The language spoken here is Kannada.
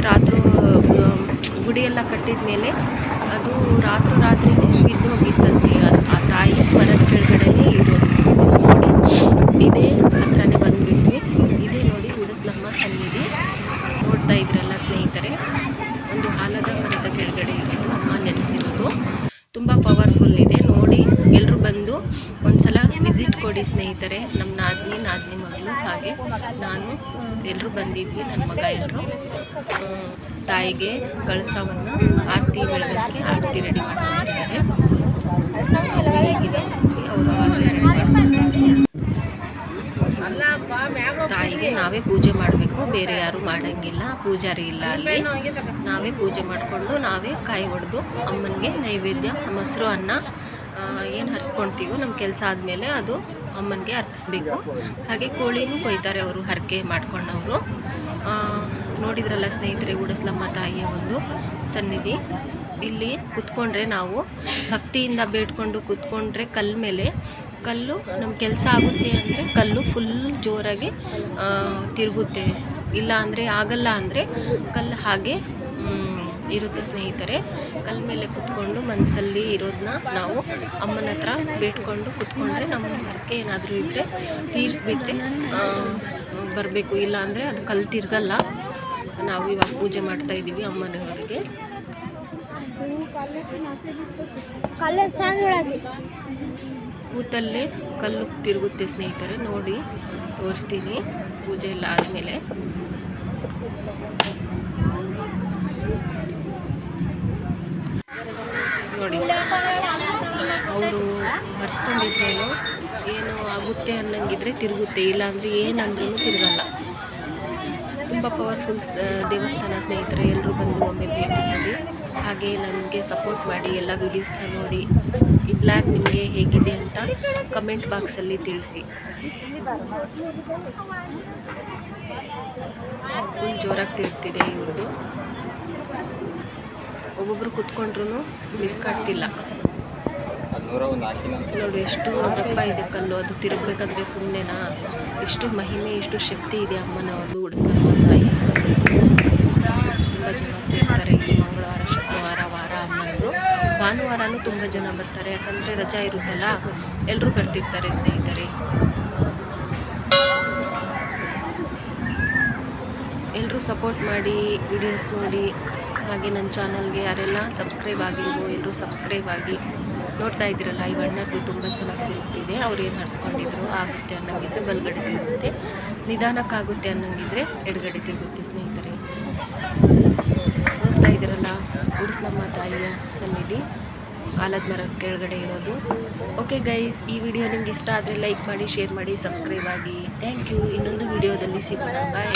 ರಾತ್ರಿ ಗುಡಿಯೆಲ್ಲ ಕಟ್ಟಿದ ಮೇಲೆ ಅದು ರಾತ್ರಿ ರಾತ್ರಿ ಬಿದ್ದು ಹೋಗಿತ್ತಂತೆ. ಅದು ಸ್ನೇಹಿತರೆ ನಮ್ಮ ನಾದಿನಿ ನಾದಿನಿ ಮಗಳು ಹಾಗೆ ನಾನು ಎಲ್ಲರೂ ಬಂದಿದ್ವಿ ನನ್ನ ಮಗ ಎಲ್ಲರೂ ತಾಯಿಗೆ ಕಳಸವನ್ನು ಆರತಿ ಬೆಳಗ್ಗೆ ಆರತಿ ರೆಡಿ ಮಾಡ್ಕೊಂಡಿದ್ದಾರೆ. ತಾಯಿಗೆ ನಾವೇ ಪೂಜೆ ಮಾಡಬೇಕು, ಬೇರೆ ಯಾರು ಮಾಡಂಗಿಲ್ಲ, ಪೂಜಾರಿ ಇಲ್ಲ ಅಲ್ಲಿ. ನಾವೇ ಪೂಜೆ ಮಾಡಿಕೊಂಡು ನಾವೇ ಕಾಯಿ ಹೊಡೆದು ಅಮ್ಮನಿಗೆ ನೈವೇದ್ಯ, ಮೊಸರು, ಅನ್ನ ಏನು ಹರಿಸ್ಕೊಳ್ತೀವೋ ನಮ್ಮ ಕೆಲಸ ಆದಮೇಲೆ ಅದು ಅಮ್ಮನಿಗೆ ಅರ್ಪಿಸಬೇಕು. ಹಾಗೆ ಕೋಳಿನೂ ಕೊಯ್ತಾರೆ ಅವರು, ಹರಕೆ ಮಾಡ್ಕೊಂಡವರು. ನೋಡಿದ್ರಲ್ಲ ಸ್ನೇಹಿತರೆ, ಉಡಸ್ಲಮ್ಮ ತಾಯಿಯ ಒಂದು ಸನ್ನಿಧಿ. ಇಲ್ಲಿ ಕುತ್ಕೊಂಡ್ರೆ ನಾವು ಭಕ್ತಿಯಿಂದ ಬೇಡ್ಕೊಂಡು ಕುತ್ಕೊಂಡ್ರೆ ಕಲ್ಲು ಮೇಲೆ. ಕಲ್ಲು ನಮ್ಮ ಕೆಲಸ ಆಗುತ್ತೆ ಅಂದರೆ ಕಲ್ಲು ಫುಲ್ ಜೋರಾಗಿ ತಿರುಗುತ್ತೆ. ಇಲ್ಲ ಅಂದರೆ ಆಗಲ್ಲ ಅಂದರೆ ಕಲ್ಲು ಹಾಗೆ ಇರುತ್ತೆ ಸ್ನೇಹಿತರೆ. ಕಲ್ ಮೇಲೆ ಕುತ್ಕೊಂಡು ಮನಸ್ಸಲ್ಲಿ ಇರೋದನ್ನ ನಾವು ಅಮ್ಮನ ಹತ್ರ ಬೇಡ್ಕೊಂಡು ಕುತ್ಕೊಂಡ್ರೆ ನಮ್ಮ ಹರಕೆ ಏನಾದರೂ ಇದ್ದರೆ ತೀರಿಸ್ಬಿಟ್ಟೆ ಬರಬೇಕು. ಇಲ್ಲ ಅಂದರೆ ಅದು ಕಲ್ಲು ತಿರ್ಗಲ್ಲ. ನಾವು ಇವಾಗ ಪೂಜೆ ಮಾಡ್ತಾ ಇದ್ದೀವಿ ಅಮ್ಮನವರಿಗೆ. ಕೂತಲ್ಲೇ ಕಲ್ಲು ತಿರುಗುತ್ತೆ ಸ್ನೇಹಿತರೆ. ನೋಡಿ ತೋರಿಸ್ತೀನಿ. ಪೂಜೆ ಎಲ್ಲ ಆದಮೇಲೆ. ನೋಡಿ. ಅವರು ಮರೆಸ್ಕೊಂಡಿದ್ರೇನು ಏನು? ಆಗುತ್ತೆ ಅನ್ನಂಗಿದ್ರೆ ತಿರುಗುತ್ತೆ. ಇಲ್ಲಾಂದರೆ ಏನಂದ್ರೂ ತಿರುಗಲ್ಲ. ತುಂಬ ಪವರ್ಫುಲ್ ದೇವಸ್ಥಾನ ಸ್ನೇಹಿತರೆ ಎಲ್ಲರೂ ಬಂದು ಒಮ್ಮೆ ಭೇಟಿ ಮಾಡಿ ಹಾಗೆ ನನಗೆ ಸಪೋರ್ಟ್ ಮಾಡಿ, ಎಲ್ಲ ವೀಡಿಯೋಸ್ನ ನೋಡಿ. ಈ ಬ್ಲ್ಯಾಗ್ ನಿಮಗೆ ಹೇಗಿದೆ ಅಂತ ಕಮೆಂಟ್ ಬಾಕ್ಸಲ್ಲಿ ತಿಳಿಸಿ. ಫುಲ್ ಜೋರಾಗಿ ತಿರುಗ್ತಿದೆ ಇವ್ರದ್ದು ಒಬ್ಬೊಬ್ರು ಕುತ್ಕೊಂಡ್ರು ಮಿಸ್ ಕಟ್ತಿಲ್ಲ ನೋಡು ಒಂದು ಎಷ್ಟು ದಪ್ಪ ಇದೆ ಕಲ್ಲು, ಅದು ತಿರುಗಬೇಕಂದ್ರೆ ಸುಮ್ಮನೆನಾ ಎಷ್ಟು ಮಹಿಮೆ, ಎಷ್ಟು ಶಕ್ತಿ ಇದೆ ಅಮ್ಮನವ್ರದ್ದು ಉಡಿಸ್ತಾರೆ ತಾಯಿ ಹೆಸರಲ್ಲಿ ತುಂಬ ಜನ ಸೇರ್ತಾರೆ ಇಲ್ಲಿ ಮಂಗಳವಾರ, ಶುಕ್ರವಾರ, ವಾರ ಅಮ್ಮನದು ಭಾನುವಾರನೂ ತುಂಬ ಜನ ಬರ್ತಾರೆ, ಯಾಕಂದರೆ ರಜಾ ಇರುತ್ತಲ್ಲ ಎಲ್ಲರೂ ಬರ್ತಿರ್ತಾರೆ ಸ್ನೇಹಿತರೆ. ಎಲ್ಲರೂ ಸಪೋರ್ಟ್ ಮಾಡಿ ವಿಡಿಯೋಸ್ ನೋಡಿ ಹಾಗೆ ನನ್ನ ಚಾನಲ್ಗೆ ಯಾರೆಲ್ಲ ಸಬ್ಸ್ಕ್ರೈಬ್ ಆಗಿಲ್ವೋ ಎಲ್ಲರೂ ಸಬ್ಸ್ಕ್ರೈಬ್ ಆಗಿ ನೋಡ್ತಾ ಇದ್ದೀರಲ್ಲ, ಈ ಬಣ್ಣದ್ದು ತುಂಬ ಚೆನ್ನಾಗಿ ತಿರುಗ್ತಿದೆ ಅವ್ರು ಏನು ಹರಿಸ್ಕೊಂಡಿದ್ರು ಆಗುತ್ತೆ ಅನ್ನೋಂಗಿದ್ರೆ ಬಲಗಡೆ ತಿರುಗುತ್ತೆ. ನಿಧಾನಕ್ಕಾಗುತ್ತೆ ಅನ್ನೋಂಗಿದ್ರೆ ಎಡಗಡೆ ತಿರುಗುತ್ತೆ, ಸ್ನೇಹಿತರೆ. ನೋಡ್ತಾ ಇದ್ದೀರಲ್ಲ ಗುಡಿಸ್ಲಮ್ಮ ತಾಯಿಯ ಸನ್ನಿಧಿ. ಆಲದ ಮರ ಕೆಳಗಡೆ ಇರೋದು. ಓಕೆ ಗೈಸ್ ಈ ವಿಡಿಯೋ ನಿಮ್ಗೆ ಇಷ್ಟ ಆದರೆ ಲೈಕ್ ಮಾಡಿ, ಶೇರ್ ಮಾಡಿ, ಸಬ್ಸ್ಕ್ರೈಬ್ ಆಗಿ. ಥ್ಯಾಂಕ್ ಯು ಇನ್ನೊಂದು ವಿಡಿಯೋದಲ್ಲಿ ಸಿಗೋಣ. ಬಾಯ್